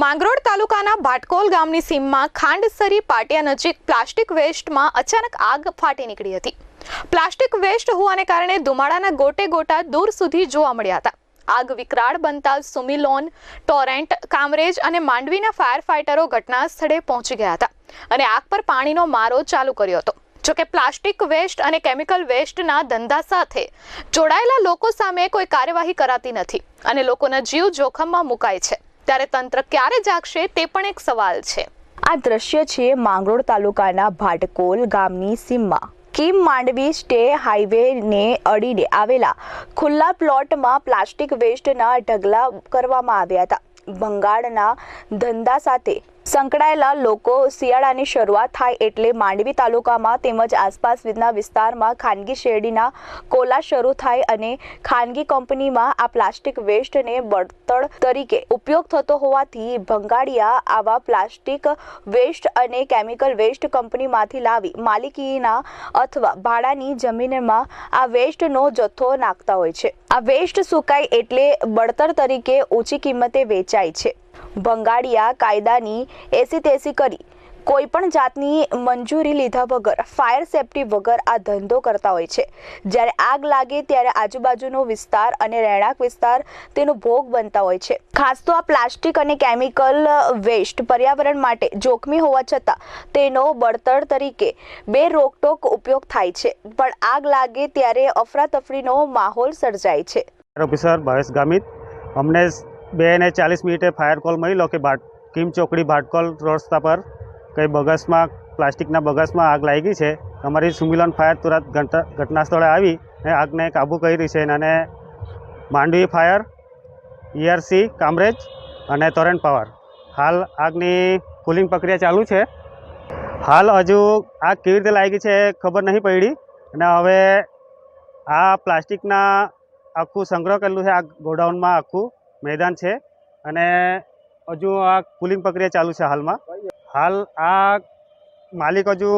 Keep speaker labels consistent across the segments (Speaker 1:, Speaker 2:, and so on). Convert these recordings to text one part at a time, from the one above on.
Speaker 1: માંગરોળ તાલુકાના ભાટકોલ ગામની સીમમાં ખાંડસરી પાટિયા નજીક પ્લાસ્ટિક વેસ્ટમાં અચાનક આગ ફાટી નીકળી હતી. પ્લાસ્ટિક વેસ્ટ હોવાને કારણે ધુમાડાના ગોટે ગોટા દૂર સુધી જોવા મળ્યા હતા. આગ વિકરાળ બનતા સુમિલોન, ટોરેન્ટ, કામરેજ અને માંડવીના ફાયર ફાઇટરો ઘટના સ્થળે પહોંચી ગયા હતા અને આગ પર પાણીનો મારો ચાલુ કર્યો હતો. જોકે પ્લાસ્ટિક વેસ્ટ અને કેમિકલ વેસ્ટના ધંધા સાથે જોડાયેલા લોકો સામે કોઈ કાર્યવાહી કરાતી નથી અને લોકોના જીવ જોખમમાં મુકાય છે. ત્યારે તંત્ર ક્યારે જાગશે તે પણ એક સવાલ છે.
Speaker 2: આ દ્રશ્ય છે માંગરોળ તાલુકાના ભાટકોલ ગામની સીમમાં. કિમ માંડવી સ્ટે હાઈવેને અડીને આવેલા ખુલ્લા પ્લોટમાં પ્લાસ્ટિક વેસ્ટના ઢગલા કરવામાં આવ્યા હતા. બંગાળના ધંધા સાથે સંકળાયેલા લોકો શિયાળાની શરૂઆત થાય એટલે માંડવી તાલુકામાં તેમજ આસપાસના વિસ્તારમાં ખાનગી શેરડીના કોલા શરૂ થાય અને ખાનગી કંપનીમાં આ પ્લાસ્ટિક વેસ્ટને બળતણ તરીકે ઉપયોગ થતો હોવાથી ભંગાડિયા આવા પ્લાસ્ટિક વેસ્ટ અને કેમિકલ વેસ્ટ કંપનીમાંથી લાવી માલિકીના અથવા ભાડાની જમીનમાં આ વેસ્ટનો જથ્થો નાખતા હોય છે. આ વેસ્ટ સુકાય એટલે બળતર તરીકે ઊંચી કિંમતે વેચાય છે. ભંગાડિયા કાયદાની એસી તેસી કરી. કોઈ પણ જાતની મંજૂરી લીધા વગર, ફાયર સેફટી વગર આ ધંધો કરતા હોય છે. જ્યારે આગ લાગે ત્યારે આજુબાજુનો વિસ્તાર અને રહેણાંક વિસ્તાર તેનો ભોગ બનતા હોય છે. ખાસ તો આ પ્લાસ્ટિક અને કેમિકલ વેસ્ટ પર્યાવરણ માટે જોખમી હોવા છતાં તેનો બળતણ તરીકે બે રોકટોક ઉપયોગ થાય છે. પણ આગ લાગે ત્યારે અફરાતફરીનો માહોલ સર્જાય છે.
Speaker 3: ભાવેશ ગામિત અમને બે ને ચાલીસ મિનિટે ફાયર કોલ મળ્યો કે ભાટ, કિમ ચોકડી ભાટકોલ રસ્તા પર કંઈ બગસમાં, પ્લાસ્ટિકના બગસમાં આગ લાગી છે. અમારી સુમિલન ફાયર તુરંત ઘંટા ઘટના સ્થળે આવી અને આગને કાબૂ કરી છે અને માંડવી ફાયર ઈઆરસી કામરેજ અને તોરણ પાવર હાલ આગની કુલિંગ પ્રક્રિયા ચાલુ છે. હાલ હજુ આગ કેવી રીતે લાગી છે ખબર નહીં પડી અને હવે આ પ્લાસ્ટિકના આખું સંગ્રહ કરેલું છે, આ ગોડાઉનમાં આખું. મેદાન છે અને હજુ આ કુલિંગ પ્રક્રિયા ચાલુ છે હાલમાં. હાલ આ માલિક હજુ,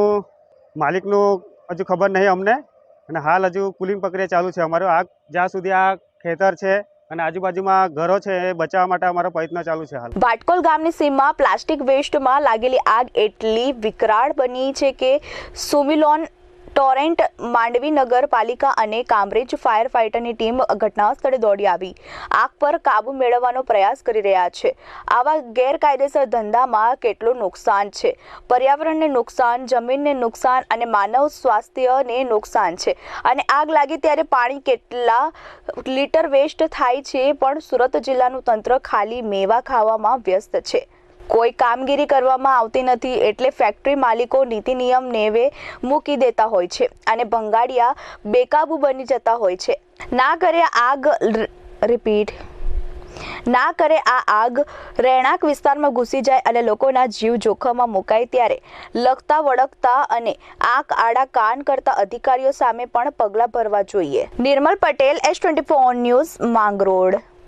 Speaker 3: માલિકનું હજુ ખબર નહીં અમને. અને હાલ હજુ કુલિંગ પ્રક્રિયા ચાલુ છે અમારો. આગ જ્યાં સુધી આ ખેતર છે અને આજુબાજુમાં ઘરો છે એ બચાવવા માટે અમારો પ્રયત્ન ચાલુ છે હાલ.
Speaker 2: વાટકોલ ગામની સીમમાં પ્લાસ્ટિક વેસ્ટમાં લાગેલી આગ એટલી વિકરાળ બની છે કે સુમિલોન ટોરેન્ટ, માંડવી નગરપાલિકા અને કામરેજ ફાયર ફાઇટરની ટીમ ઘટના સ્થળે દોડી આવી. આગ પર કાબુ મેળવવાનો પ્રયાસ કરી રહ્યા છે. આવા ગેરકાયદેસર ધંધામાં કેટલું નુકસાન છે? પર્યાવરણને નુકસાન, જમીનને નુકસાન અને માનવ સ્વાસ્થ્યને નુકસાન છે. અને આગ લાગી ત્યારે પાણી કેટલા લીટર વેસ્ટ થાય છે પણ સુરત જિલ્લાનું તંત્ર ખાલી મેવા ખાવામાં વ્યસ્ત છે. કોઈ કામગીરી કરવામાં આવતી નથી એટલે ફેક્ટરી માલિકો નીતિ નિયમ નેવે મૂકી દેતા હોય છે અને ભંગાડિયા બેકાબુ બની જતા હોય છે. ના કરે આગ રિપીટ ના કરે આ આગ રહેણાંક વિસ્તારમાં ઘૂસી જાય અને લોકોના જીવ જોખમમાં મુકાય ત્યારે લખતા વળગતા અને આંખ આડા કાન કરતા અધિકારીઓ સામે પણ પગલાં ભરવા જોઈએ. Nirmal Patel S twenty four news Mangrol.